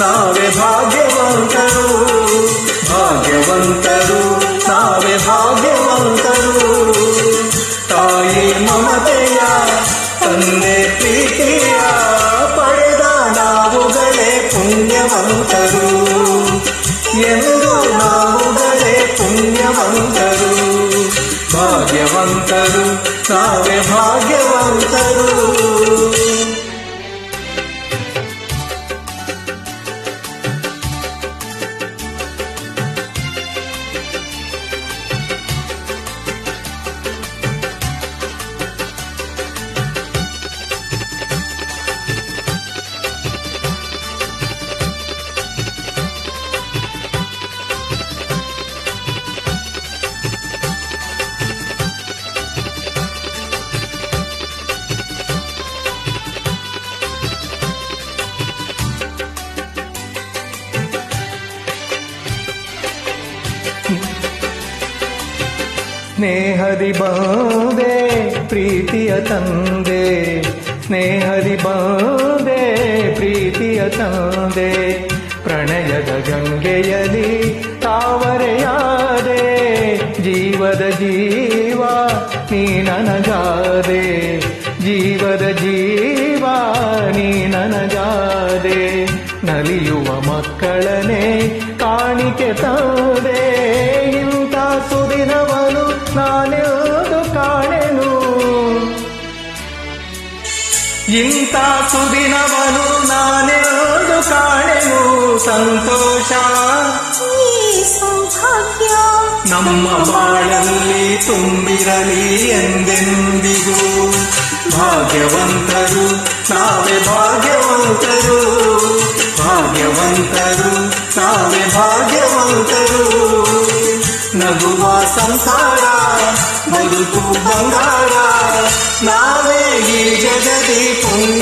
ನಾವೇ ಭಾಗ್ಯವಂತರು ಭಾಗ್ಯವಂತರು ನಾವೇ ಭಾಗ್ಯವಂತರು ತಾಯಿ ಮಮತೆಯ ತಂದೆ ಪ್ರೀತಿಯ ಪಡೆದ ನಾವುಗಳೇ ಪುಣ್ಯವಂತರು ಎಂದು ನಾವುಗಳೇ ಪುಣ್ಯವಂತರು ಭಾಗ್ಯವಂತರು ನಾವೇ ಭಾಗ್ಯವಂತರು ಸ್ನೇಹದಿ ಬಂದೆ ಪ್ರೀತಿಯ ತಂದೆ. ಸ್ನೇಹದಿ ಬಂದೆ ಪ್ರೀತಿಯ ತಂದೆ. ಪ್ರಣಯದ ಗಂಗೆಯಲಿ ತಾವರೆಯಾದೆ. ಜೀವದ ಜೀವ, ನೀ ನನಗಾದೆ. ಜೀವದ ಜೀವ, ನೀ ನನಗಾದೆ. ನಲಿಯುವ ಮಕ್ಕಳನೆ ಕಾಣಿಕೆ ತಂದೆ. ಇಂಥ ಸುದಿನವನು ನಾನೆಂದು ಕಾಣೆನು ಸಂತೋಷ ಈ ಸೌಭಾಗ್ಯ ನಮ್ಮ ಬಾಳಲ್ಲಿ ತುಂಬಿರಲಿ ಎಂದೆಂದಿಗೂ ಭಾಗ್ಯವಂತರು ನಾವೇ ಭಾಗ್ಯವಂತರು ಭಾಗ್ಯವಂತರು ನಾವೇ ಭಾಗ್ಯವಂತರು ನಗುವ ಸಂಸಾರ ಬದುಕು ಬಂಗಾರ ನಾವೇ பொங்கி